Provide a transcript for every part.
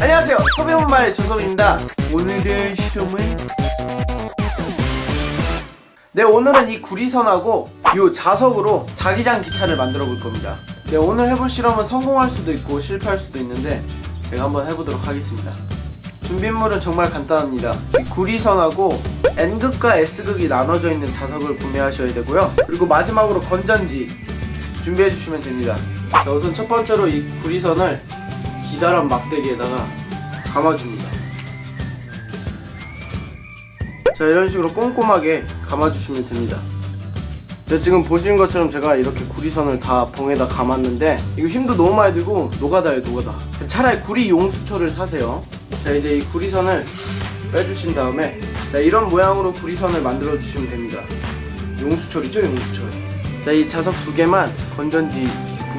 안녕하세요. 소비온말 조섭입니다. 오늘의 실험은? 네 오늘은 이 구리선하고 이 자석으로 자기장 기차를 만들어 볼 겁니다. 네 오늘 해볼 실험은 성공할 수도 있고 실패할 수도 있는데 제가 한번 해보도록 하겠습니다. 준비물은 정말 간단합니다. 이 구리선하고 N극과 S극이 나눠져 있는 자석을 구매하셔야 되고요. 그리고 마지막으로 건전지 준비해 주시면 됩니다. 자 우선 첫 번째로 이 구리선을 기다란 막대기에다가 감아줍니다. 자 이런 식으로 꼼꼼하게 감아주시면 됩니다. 자, 지금 보시는 것처럼 제가 이렇게 구리선을 다 봉에다 감았는데 이거 힘도 너무 많이 들고 노가다예요 노가다. 차라리 구리 용수초를 사세요. 자 이제 이 구리선을 빼주신 다음에 자 이런 모양으로 구리선을 만들어 주시면 됩니다. 용수철이죠 용수철 자이 자석 두 개만 건전지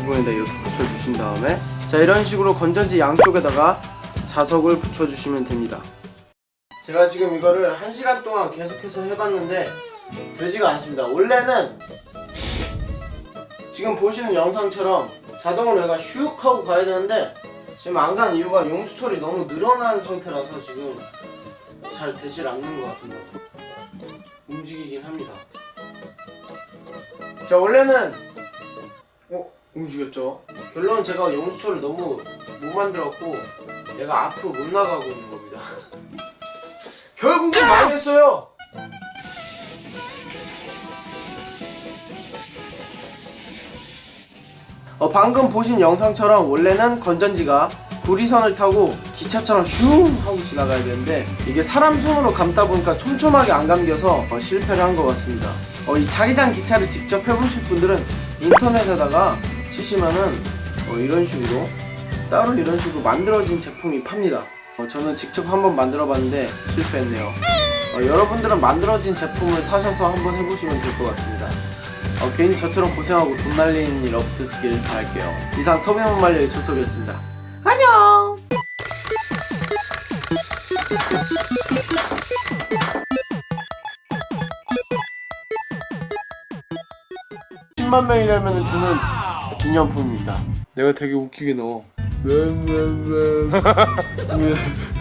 부분에다 이렇게 붙여주신 다음에 자 이런 식으로 건전지 양쪽에다가 자석을 붙여주시면 됩니다. 제가 지금 이거를 한 시간 동안 계속해서 해봤는데 되지가 않습니다. 원래는 지금 보시는 영상처럼 자동으로 얘가 슉 하고 가야 되는데 지금 안 간 이유가 용수철이 너무 늘어난 상태라서 지금 잘 되질 않는 것 같습니다. 움직이긴 합니다. 자 원래는 어 움직였죠. 결론은 제가 용수철을 너무 못 만들었고 얘가 앞으로 못 나가고 있는 겁니다. 결국은 망했어요. 어, 방금 보신 영상처럼 원래는 건전지가 구리선을 타고 기차처럼 슝 하고 지나가야 되는데 이게 사람 손으로 감다 보니까 촘촘하게 안 감겨서 어, 실패를 한 것 같습니다. 어, 이 자기장 기차를 직접 해보실 분들은 인터넷에다가 치시면은 어, 이런 식으로 따로 이런 식으로 만들어진 제품이 팝니다. 어, 저는 직접 한번 만들어봤는데 실패했네요. 어, 여러분들은 만들어진 제품을 사셔서 한번 해보시면 될 것 같습니다. 어, 괜히 저처럼 고생하고 돈 날리는 일 없으시길 바랄게요. 이상 서비만 말려의 조석이었습니다. 안녕! 십만 명이 되면 주는 기념품입니다. 내가 되게 웃기게 넣어.